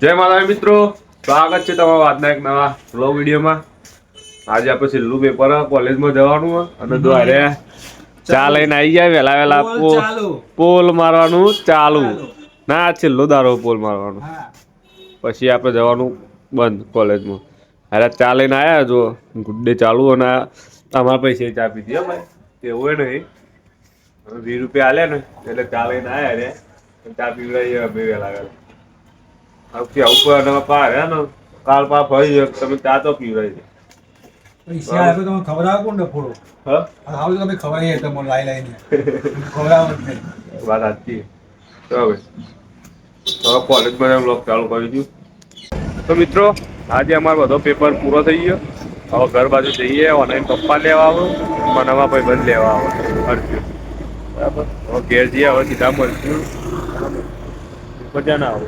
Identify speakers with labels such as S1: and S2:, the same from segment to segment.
S1: જય માતાજી મિત્રો. સ્વાગત છે તમારા આજના એક નવા બ્લોગ વિડીયોમાં. આજે આપણે છેલ્લું પેપર કોલેજમાં જવાનું અને દ્વારે ચા લઈને આવી જાય વહેલા વહેલા
S2: પોલ
S1: મારવાનું ચાલુ. ના છેલ્લો દારો પોલ મારવાનું. પછી આપણે જવાનું બંધ કોલેજમાં અરે ચા લઈને આવ્યા જો. ગુડ્ડે ચાલુ અને અમારા પૈસે ચા પીધી હો ભાઈ. તેવું હોય નહીં. વીસ રૂપિયા આલ્યા ને એટલે ચા લઈને આવ્યા રે. ચા પીવડાવી અમે વહેલા વહેલા. આવતી આવું પા હે ને કાલ પા ફરી તમે ચા તો પીવડાવી
S2: પૈસા તમે ખવડાવો કોણ ડફોડો
S1: હા?
S2: હાલ તમે ખવડાવીએ તમે લાઈ લાઈને. ખવડાવો
S1: વાત સાચી તો હવે કોલેજમાં બ્લોગ ચાલુ કરી દઉં તો મિત્રો આજે અમારો બધો પેપર પૂરો થઈ ગયો. હવે ઘર બાજુ જઈએ ઓનલાઈન પપ્પા લેવા આવો નવા ભાઈ બંધ લેવા આવો. અર્જુન બરાબર? હવે ઘેર જઈએ હવે સીધા મળશું. મજા ના આવે.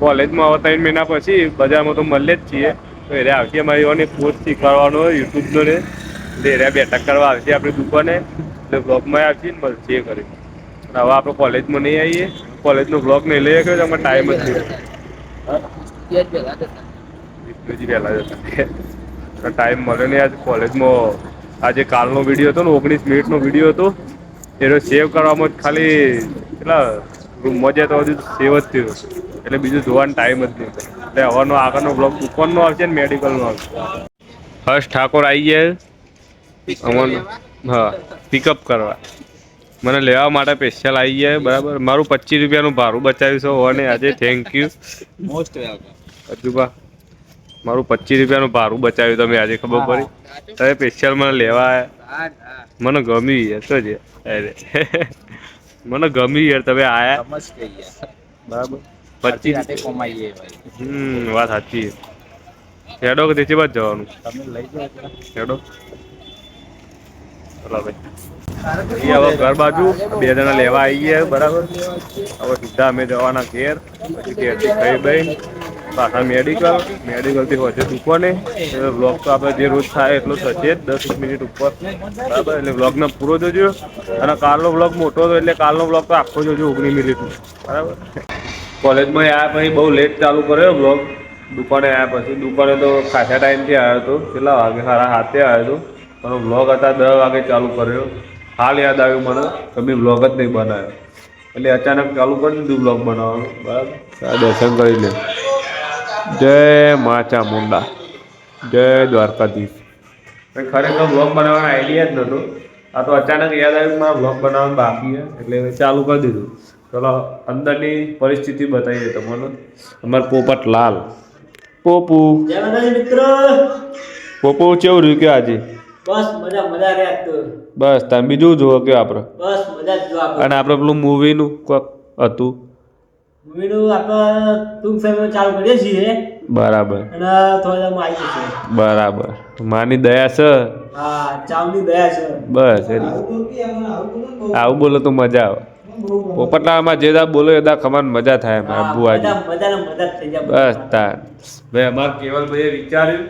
S1: કોલેજમાં હવે ત્રણ મહિના પછી બજારમાં તો મળીએ જ છીએ. તો એને આવતી અમારી ઓને કોર્સ શીખવાડવાનો યુટ્યુબનો ને એટલે બેઠક કરવા આવશે આપણી દુકાને. એટલે બ્લોગમાં આવશે ને મળશે કરી. અને હવે આપણે કોલેજમાં નહીં આવીએ. કોલેજનો બ્લોગ નહીં લઈએ કે અમારે ટાઈમ જ નહીં. વિષ્ણુજી પહેલાં જતા ટાઈમ મળ્યો નહીં આજે કોલેજમાં. આજે કાલનો વીડિયો હતો ને, ઓગણીસ મિનિટનો વીડિયો હતો. એનો સેવ કરવામાં જ ખાલી કેટલા રૂમમાં જાય તો હજુ સેવ જ થયો એટલે બીજું જોવાનો ટાઈમ જ નહીં. એટલે હવાનો આગળનો બ્લોગ દુકાનનો આવશે ને મેડિકલનો આવશે. હર્ષ ઠાકોર આવી જાય અમન હા પિકઅપ કરવા. મને લેવા માટે સ્પેશિયલ આવી જાય બરાબર. મારું પચીસ રૂપિયાનું ભાડું બચાવ્યું છે અને આજે. થેન્ક યુ
S2: મોસ્ટ વેલકમ
S1: અજુબા મારું પચીસ રૂપિયાનું ભાડું બચાવ્યું તમે આજે ખબર પડી? તમે સ્પેશિયલ મને લેવા આયા? મને ગમ્યું યાર તો છે અરે. મને ગમી યાર તમે આયા.
S2: સમજ યાર.
S1: બરાબર?
S2: પચી
S1: પચીસ
S2: રાતે કમાઈએ ભાઈ.
S1: હમ વાત સાચી હેડો કે તેથી બાદ જવાનું?
S2: તમે લઈ જાઓ
S1: હેડો. ચલો ભાઈ. હવે ઘર બાજુ બે જણા લેવા આવી ગયા બરાબર? હવે સીધા અમે જવાના ઘેર પછી ઘેરથી ખાઈ બઈ પાછા મેડિકલ મેડિકલથી હોજે દુકાને એટલે બ્લોગ તો આપણે જે રોજ થાય એટલો થશે જ દસ મિનિટ ઉપર. બરાબર? એટલે બ્લોગને પૂરો જોજો. અને કાલનો બ્લોગ મોટો હતો એટલે કાલનો બ્લોગ તો આખો જોજો ઓગણી મિનિટનો બરાબર? કોલેજમાં આવ્યા પછી બહુ લેટ ચાલુ કર્યો બ્લોગ દુકાને આવ્યા પછી. દુકાને તો ખાસા ટાઈમથી આવ્યો હતો કેટલા વાગે? સારા હાથે આવ્યો હતો પણ બ્લોગ હતા દસ વાગે ચાલુ કર્યો. હાલ યાદ આવ્યું મને કે મેં બ્લોગ જ નહીં બનાવ્યો. એટલે અચાનક ચાલુ કરી દીધું બ્લોગ બનાવવાનું. બરાબર? દર્શન કરી લે. જય મા ચામુંડા જય દ્વારકાધીશ. ખરેખર બ્લોગ બનાવવાનો આઈડિયા જ નહોતો. આ તો અચાનક યાદ આવ્યું મારા બ્લોગ બનાવવાનું બાકી છે એટલે મેં ચાલુ કરી દીધું. ચલો અંદરની પરિસ્થિતિ બતાવીએ તમને. અમારે પોપટ લાલ. પોપુ.
S3: જય મિત્રો.
S1: પોપુ કેવું રહ્યું કે આજે?
S3: બસ મજા મજા રહ્યા
S1: બસ તમે બીજું જુઓ કે આપણે?
S3: બસ મજા જ જો
S1: અને આપણે પેલું મૂવીનું કોક હતું?
S3: મૂવીનું આપણે ટૂંક સમયમાં ચાલુ કરીએ છીએ.
S1: બરાબર.
S3: અને થોડા દામાં આવી જશે.
S1: બરાબર. માની દયા છે?
S3: હા ચાવની દયા છે.
S1: બસ એની આવું બોલો તો મજા આવે. પોપટલામાં જે દા બોલો એ દા ખમાન મજા થાય
S3: મજા થઈ જાય
S1: બસ તાર. ભાઈ અમારે કેવલભાઈએ વિચાર્યું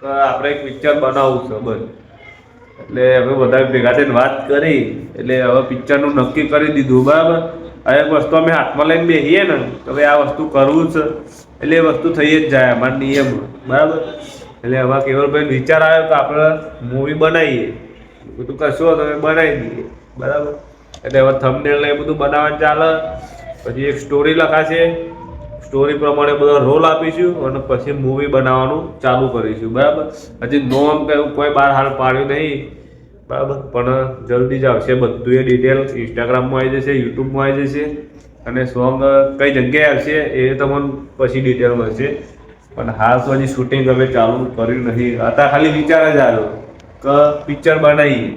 S1: કે આપણે એક પિક્ચર બનાવવું છે બસ. એટલે હવે બધા ભેગા થઈને વાત કરી. એટલે હવે પિક્ચરનું નક્કી કરી દીધું બરાબર? હવે વસ્તુ અમે હાથમાં લઈને બેસીએ ને, તો ભાઈ આ વસ્તુ કરવું છે. એટલે એ વસ્તુ થઈ જ જાય અમારા નિયમ. બરાબર? એટલે હવે કેવલભાઈ વિચાર આવ્યો કે આપણે મૂવી બનાવીએ. બધું કશું હોય તો અમે બનાવી દઈએ. બરાબર? એટલે હવે થંબનેલ એ બધું બનાવવાનું ચાલે. પછી એક સ્ટોરી લખાશે. સ્ટોરી પ્રમાણે બધો રોલ આપીશું અને પછી મૂવી બનાવવાનું ચાલુ કરીશું. બરાબર? હજી નોમ કે એવું કોઈ બહાર હાલ પાડ્યું નહીં. બરાબર? પણ જલ્દી જ આવશે. બધું એ ડિટેલ ઇન્સ્ટાગ્રામમાં આવી જશે યુટ્યુબમાં આવી જશે અને સોંગ કઈ જગ્યાએ આવશે એ તમને પછી ડિટેલ મળશે. પણ હાલ તો હજી શૂટિંગ અમે ચાલુ કર્યું નથી અત્યારે ખાલી વિચાર જ આવ્યો કે પિક્ચર બનાવીએ.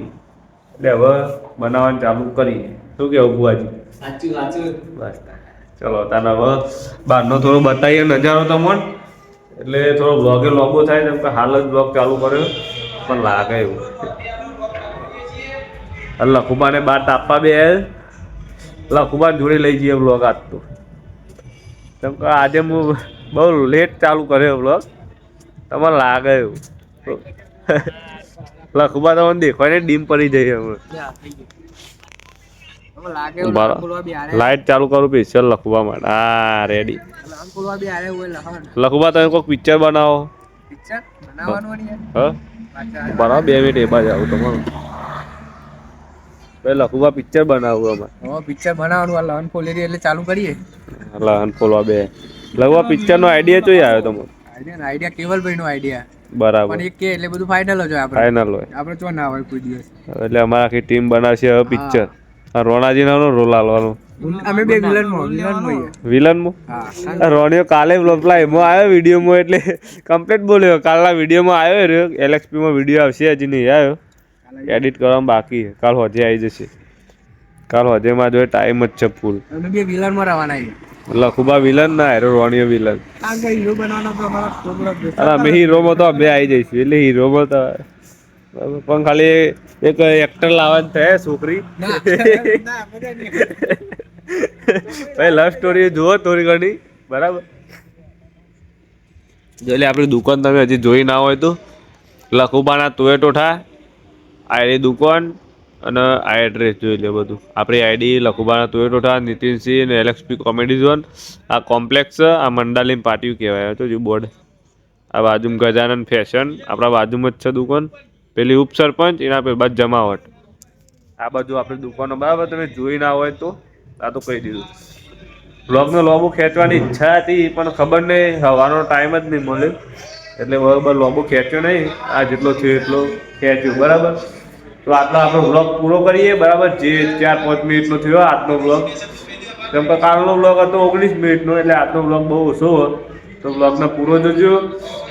S1: એટલે હવે બનાવવાનું ચાલુ કરીએ. શું કેવું બુઆજી
S3: સાચું સાચું.
S1: બસ. ચલો તાને હવે બહારનો થોડો બતાવીએ નજારો તમને. એટલે થોડો બ્લોગે લોબો થાય જેમ કે હાલ જ બ્લોગ ચાલુ કર્યો. પણ લાગે એવું. અને લખુબાને બાર તાપવા બે. લખુબાને જોડે લઈ જઈએ બ્લોગ આજ તો. કેમ કે આજે હું બહુ લેટ ચાલુ કર્યો બ્લોગ તમને લાગે એવું. લખુબા તમને દેખવાને ડીમ પડી જઈએ
S4: હારે
S1: લાઈટ ચાલુ કરું પિક્ચર લખવા માટે. હા રેડી લખવા તમે કોઈક પિક્ચર બનાવો.
S4: પિક્ચર બનાવવાનું
S1: બરાબર બે મિનિટ એ બાજુ આવું તમારું. લખવા પિક્ચર બનાવવું અમારે
S4: હવે પિક્ચર બનાવવાનું આ લહન દઈએ એટલે ચાલુ કરીએ.
S1: લહન ફોલવા બે. લખવા પિક્ચર નો આઈડિયા જોઈ આવ્યો તમારો
S4: આઈડિયા આઈડિયા કેવલભાઈ નો આઈડિયા
S1: બરાબર.
S4: પણ એક કે એટલે બધું ફાઇનલ જ હોય આપણે.
S1: ફાઇનલ હોય.
S4: આપણે ચો ના હોય કોઈ દિવસ.
S1: એટલે અમારે આખી ટીમ બનાવશે હવે પિક્ચર આ રોણાજી નો રોલ આલવાનો
S4: અમે બે વિલન મો વિલન મો
S1: વિલન મો
S4: હા.
S1: આ રોણીઓ કાલે બ્લોપલા એમાં આવ્યો વિડીયોમાં એટલે કમ્પ્લીટ બોલ્યો. કાલના વિડીયોમાં આવ્યો રહ્યો. LXP માં વીડિયો આવશે હજી નહીં આવ્યો. એડિટ કરવામાં બાકી છે. કાલ હોજે આવી જશે. કાલ હોજેમાં જો ટાઈમ જ છે ફૂલ
S4: અમે બે વિલનમાં રહેવાના છીએ.
S1: લખુબા વિલન ના હેરો રોણીઓ વિલન
S4: હીરો બનવાનો તો અમારા છોકરો
S1: અમે હીરોમાં તો અમે આવી જઈશું. એટલે હીરોમાં તો પણ ખાલી એક એક્ટર લાવવાનું થાય છોકરી. ભાઈ લવ સ્ટોરી જુઓ થોડી ઘણી. બરાબર? એટલે આપણી દુકાન તમે હજી જોઈ ના હોય તો. લખુબાના તુએ ટોઠા. આઈડી દુકાન અને આ એડ્રેસ જોઈ લે બધું. આપણી આઈડી લખુબાના તુએ ટોઠા નીતિનસિંહ અને એલએક્સપી કોમેડી ઝોન આ કોમ્પ્લેક્સ આ મંડાલીમ પાટિયું કહેવાય. તો જો બોર્ડ. આ બાજુમાં ગજાનંદ ફેશન આપણા બાજુમાં જ છે દુકાન. પેલી ઉપસરપંચ, એના પેલી બાદ જમાવટ. આ બધું આપણી દુકાનો, બરાબર? તમે જોઈ ના હોય તો આ તો કહી દીધું. બ્લોગનો લોબો ખેંચવાની ઈચ્છા હતી, પણ ખબર નહીં. હવાનો ટાઈમ જ નહીં મળ્યો. એટલે બરાબર, લોબો ખેંચ્યો નહીં. આ જેટલો થયો એટલો ખેંચ્યું, બરાબર? તો આટલો આપણો બ્લોગ પૂરો કરીએ, બરાબર? જે ચાર પાંચ મિનિટનો થયો આજનો બ્લોગ કેમ કે કાલનો બ્લોગ હતો ઓગણીસ મિનિટનો, એટલે આજનો બ્લોગ બહુ ઓછો તો બ્લોગને પૂરો જોજો,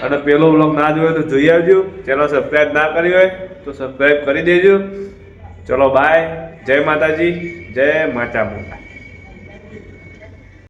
S1: અને પેલો બ્લોગ ના જોયો તો જોઈ આવજો. ચેનલ સબસ્ક્રાઈબ ના કરી હોય તો સબસ્ક્રાઈબ કરી દેજો. ચલો બાય જય માતાજી, જય માતા મોટા